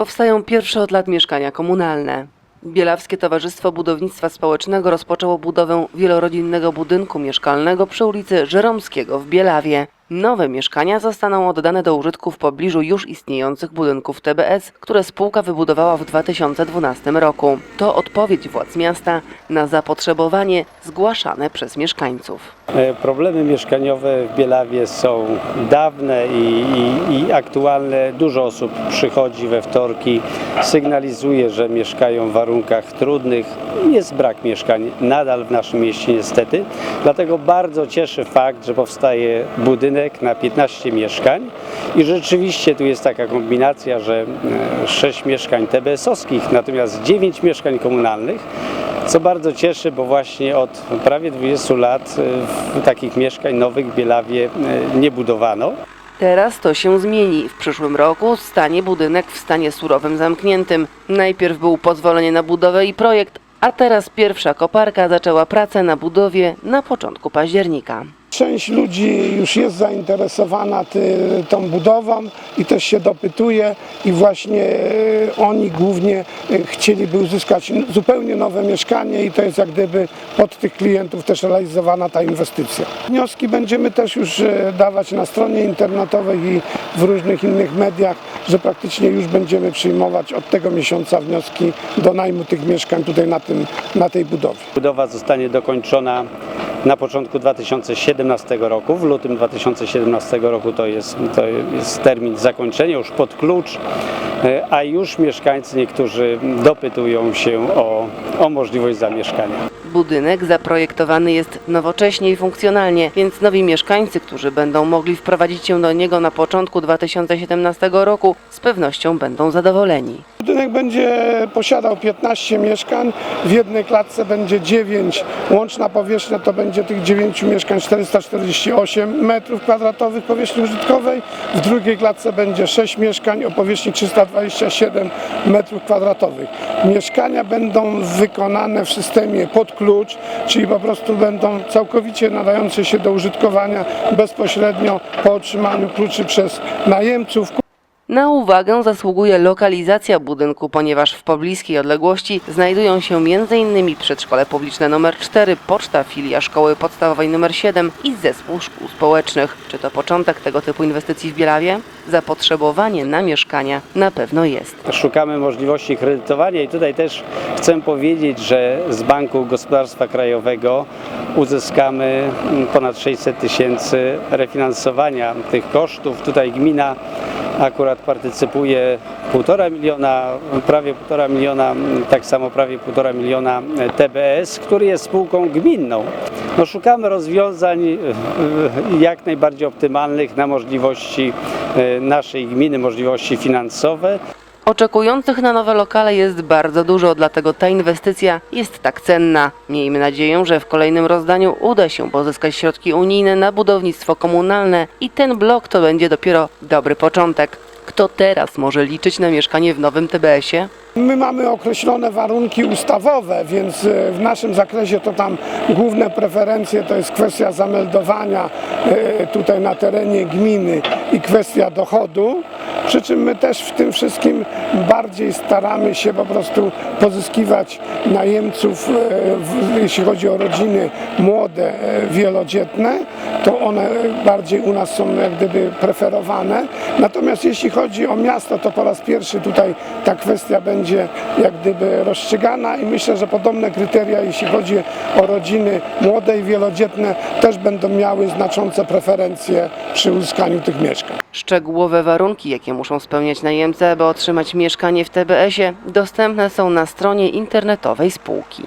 Powstają pierwsze od lat mieszkania komunalne. Bielawskie Towarzystwo Budownictwa Społecznego rozpoczęło budowę wielorodzinnego budynku mieszkalnego przy ulicy Żeromskiego w Bielawie. Nowe mieszkania zostaną oddane do użytku w pobliżu już istniejących budynków TBS, które spółka wybudowała w 2012 roku. To odpowiedź władz miasta na zapotrzebowanie zgłaszane przez mieszkańców. E, Problemy mieszkaniowe w Bielawie są dawne i, i, i aktualne. Dużo osób przychodzi we wtorki, sygnalizuje, że mieszkają w warunkach trudnych. Jest brak mieszkań nadal w naszym mieście niestety. Dlatego bardzo cieszy fakt, że powstaje budynek na 15 mieszkań i rzeczywiście tu jest taka kombinacja, że 6 mieszkań TBS-owskich, natomiast 9 mieszkań komunalnych. Co bardzo cieszy, bo właśnie od prawie 20 lat e, takich mieszkań nowych w Bielawie e, nie budowano. Teraz to się zmieni. W przyszłym roku stanie budynek w stanie surowym zamkniętym. Najpierw był pozwolenie na budowę i projekt, a teraz pierwsza koparka zaczęła pracę na budowie na początku października. Część ludzi już jest zainteresowana ty, tą budową i też się dopytuje i właśnie e, oni głównie e, chcieliby uzyskać zupełnie nowe mieszkanie i to jest jak gdyby pod tych klientów też realizowana ta inwestycja. Wnioski będziemy też już e, dawać na stronie internetowej i w różnych innych mediach, że praktycznie już będziemy przyjmować od tego miesiąca wnioski do najmu tych mieszkań tutaj na, tym, na tej budowie. Budowa zostanie dokończona na początku 2017 roku. W lutym 2017 roku to jest, to jest termin zakończenia, już pod klucz, e, a już mieszkańcy niektórzy dopytują się o, o możliwość zamieszkania. Budynek zaprojektowany jest nowocześnie i funkcjonalnie, więc nowi mieszkańcy, którzy będą mogli wprowadzić się do niego na początku 2017 roku, z pewnością będą zadowoleni. Budynek będzie posiadał 15 mieszkań, w jednej klatce będzie 9, łączna powierzchnia to będzie tych 9 mieszkań 448 metrów kwadratowych powierzchni użytkowej, w drugiej klatce będzie 6 mieszkań o powierzchni 327 metrów kwadratowych. Mieszkania będą wykonane w systemie pod klucz, czyli po prostu będą całkowicie nadające się do użytkowania bezpośrednio po otrzymaniu kluczy przez najemców. Na uwagę zasługuje lokalizacja budynku, ponieważ w pobliskiej odległości znajdują się m.in. przedszkole publiczne nr 4, poczta filia szkoły podstawowej nr 7 i zespół szkół społecznych. Czy to początek tego typu inwestycji w Bielawie? Zapotrzebowanie na mieszkania na pewno jest. Szukamy możliwości kredytowania i tutaj też chcę powiedzieć, że z Banku Gospodarstwa Krajowego uzyskamy ponad 600 tysięcy refinansowania tych kosztów. Tutaj gmina akurat partycypuje 1,5 miliona, prawie 1,5 miliona, tak samo prawie 1,5 miliona TBS, który jest spółką gminną. No, szukamy rozwiązań e, e, jak najbardziej optymalnych na możliwości e, naszej gminy, możliwości finansowe. Oczekujących na nowe lokale jest bardzo dużo, dlatego ta inwestycja jest tak cenna. Miejmy nadzieję, że w kolejnym rozdaniu uda się pozyskać środki unijne na budownictwo komunalne i ten blok to będzie dopiero dobry początek. Kto teraz może liczyć na mieszkanie w nowym TBS-ie? My mamy określone warunki ustawowe, więc e, w naszym zakresie to tam główne preferencje to jest kwestia zameldowania e, tutaj na terenie gminy i kwestia dochodu. Przy czym my też w tym wszystkim bardziej staramy się po prostu pozyskiwać najemców, e, jeśli chodzi o rodziny młode, e, wielodzietne, to one bardziej u nas są jak gdyby preferowane. Natomiast jeśli chodzi o miasto, to po raz pierwszy tutaj ta kwestia będzie jak gdyby rozstrzygana i myślę, że podobne kryteria, jeśli chodzi o rodziny młode i wielodzietne, też będą miały znaczące preferencje przy uzyskaniu tych mieszkań. Szczegółowe warunki, jakie muszą spełniać najemcy, aby otrzymać mieszkanie w TBS-ie, dostępne są na stronie internetowej spółki.